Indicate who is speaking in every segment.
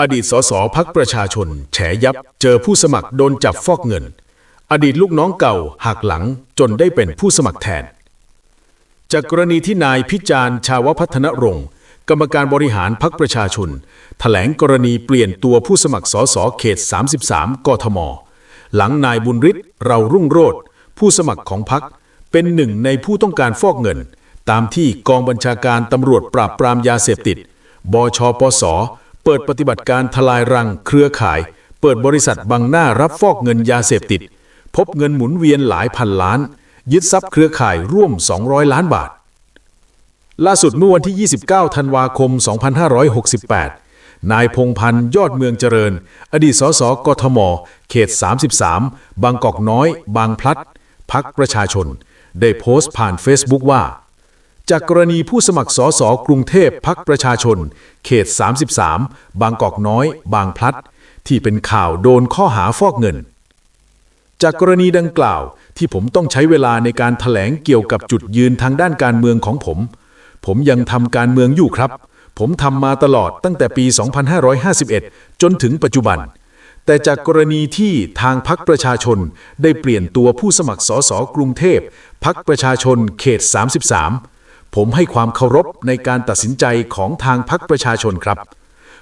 Speaker 1: อดีตสสพักประชาชน แฉยับ เจอผู้สมัครโดนจับฟอกเงิน อดีตลูกน้องเก่าหักหลังจนได้เป็นผู้สมัครแทน จากกรณีที่นายพิจารณ์ชาวพัฒนรงค์กรรมการบริหารพักประชาชนแถลงกรณีเปลี่ยนตัวผู้สมัครสสเขต 33 กทม หลังนายบุญฤทธิ์เรารุ่งโรจน์ผู้สมัครของพักเป็นหนึ่งในผู้ต้องการฟอกเงิน ตามที่กองบัญชาการตำรวจปราบปรามยาเสพติด บชปส เปิดปฏิบัติการทลายรังเครือข่าย เปิดบริษัทบังหน้ารับฟอกเงินยาเสพติด พบเงินหมุนเวียนหลายพันล้าน ยึดทรัพย์เครือข่ายร่วม 200 ล้านบาท ล่าสุดเมื่อวันที่ 29 ธันวาคม 2568 นายพงพันธ์ยอดเมืองเจริญ อดีตสสกทม เขต 33 บางกอกน้อย บางพลัด พักประชาชน ได้โพสต์ผ่านเฟซบุ๊กว่า จากกรณีผู้สมัครสสกรุงเทพพักประชาชน เขต 33 บางกอกน้อย บางพลัด ที่เป็นข่าวโดนข้อหาฟอกเงิน จากกรณีดังกล่าวที่ผมต้องใช้เวลาในการถแถลงเกี่ยวกับจุดยืนทางด้านการเมืองของผม ผมยังทำการเมืองอยู่ครับ ผมทำมาตลอดตั้งแต่ปี 2551 จนถึงปัจจุบัน แต่จากกรณีที่ทางพักประชาชนได้เปลี่ยนตัวผู้สมัครสสกรุงเทพพักประชาชนเขต 33 ผมให้ความเคารพในการตัดสินใจของทางพักประชาชนครับ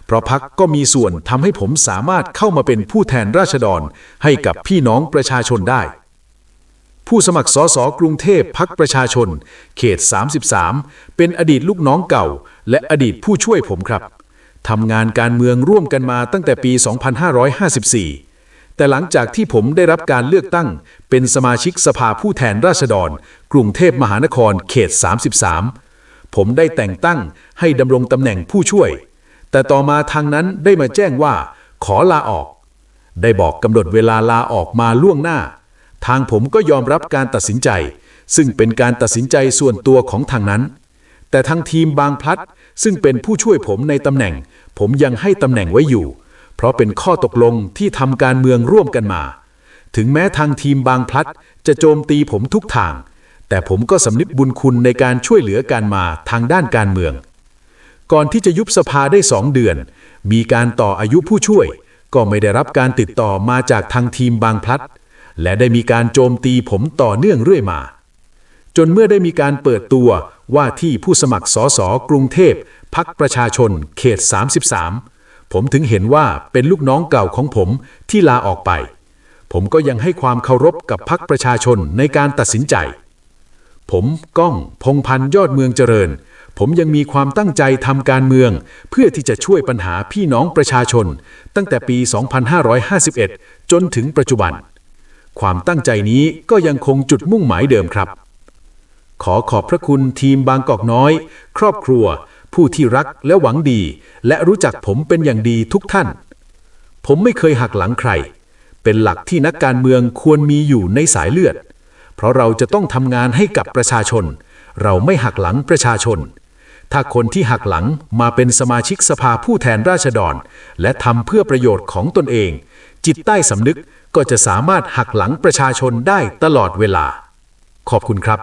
Speaker 1: เพราะพักก็มีส่วนทำให้ผมสามารถเข้ามาเป็นผู้แทนราษฎรให้กับพี่น้องประชาชนได้ ผู้สมัครสสกรุงเทพพักประชาชน เขต 33 เป็นอดีตลูกน้องเก่า และอดีตผู้ช่วยผมครับทำงานการเมืองร่วมกันมาตั้งแต่ปี 2554 แต่หลังจากที่ผมได้รับการเลือกตั้ง เป็นสมาชิกสภาผู้แทนราษฎร กรุงเทพมหานครเขต 33 ผมได้แต่งตั้งให้ดำรงตำแหน่งผู้ช่วย แต่ต่อมาทางนั้นได้มาแจ้งว่า ขอลาออก ได้บอกกำหนดเวลาลาออกมาล่วงหน้า ทางผมก็ยอมรับการตัดสินใจ ซึ่งเป็นการตัดสินใจส่วนตัวของทางนั้น แต่ทางทีมบางพลัดซึ่งเป็นผู้ช่วยผมในตำแหน่ง ผมยังให้ตำแหน่งไว้อยู่ ราะเป็นข้อตกลงที่ทำการเมืองร่วมกันมา ถึงแม้ทางทีมบางพลัดจะโจมตีผมทุกทาง แต่ผมก็สำนึกบุญคุณในการช่วยเหลือการมาทางด้านการเมือง ก่อนที่จะยุบสภาได้สองเดือน มีการต่ออายุผู้ช่วย ก็ไม่ได้รับการติดต่อมาจากทางทีมบางพลัด และได้มีการโจมตีผมต่อเนื่องเรื่อยมา จนเมื่อได้มีการเปิดตัวว่าที่ผู้สมัครสสกรุงเทพพักประชาชนเขต 33 ผมถึงเห็นว่าเป็นลูกน้องเก่าของผมที่ลาออกไป ผมก็ยังให้ความเคารพกับพักประชาชนในการตัดสินใจ ผมก้องพงพันธ์ยอดเมืองเจริญ ผมยังมีความตั้งใจทำการเมือง เพื่อที่จะช่วยปัญหาพี่น้องประชาชน ตั้งแต่ปี 2551 จนถึงปัจจุบัน ความตั้งใจนี้ก็ยังคงจุดมุ่งหมายเดิมครับ ขอขอบพระคุณทีมบางกอกน้อย ครอบครัว ผู้ที่รักและหวังดี และรู้จักผมเป็นอย่างดีทุกท่าน ผมไม่เคยหักหลังใคร เป็นหลักที่นักการเมืองควรมีอยู่ในสายเลือด เพราะเราจะต้องทำงานให้กับประชาชน เราไม่หักหลังประชาชน ถ้าคนที่หักหลังมาเป็นสมาชิกสภาผู้แทนราษฎร และทำเพื่อประโยชน์ของตนเอง จิตใต้สำนึกก็จะสามารถหักหลังประชาชนได้ตลอดเวลา ขอบคุณครับ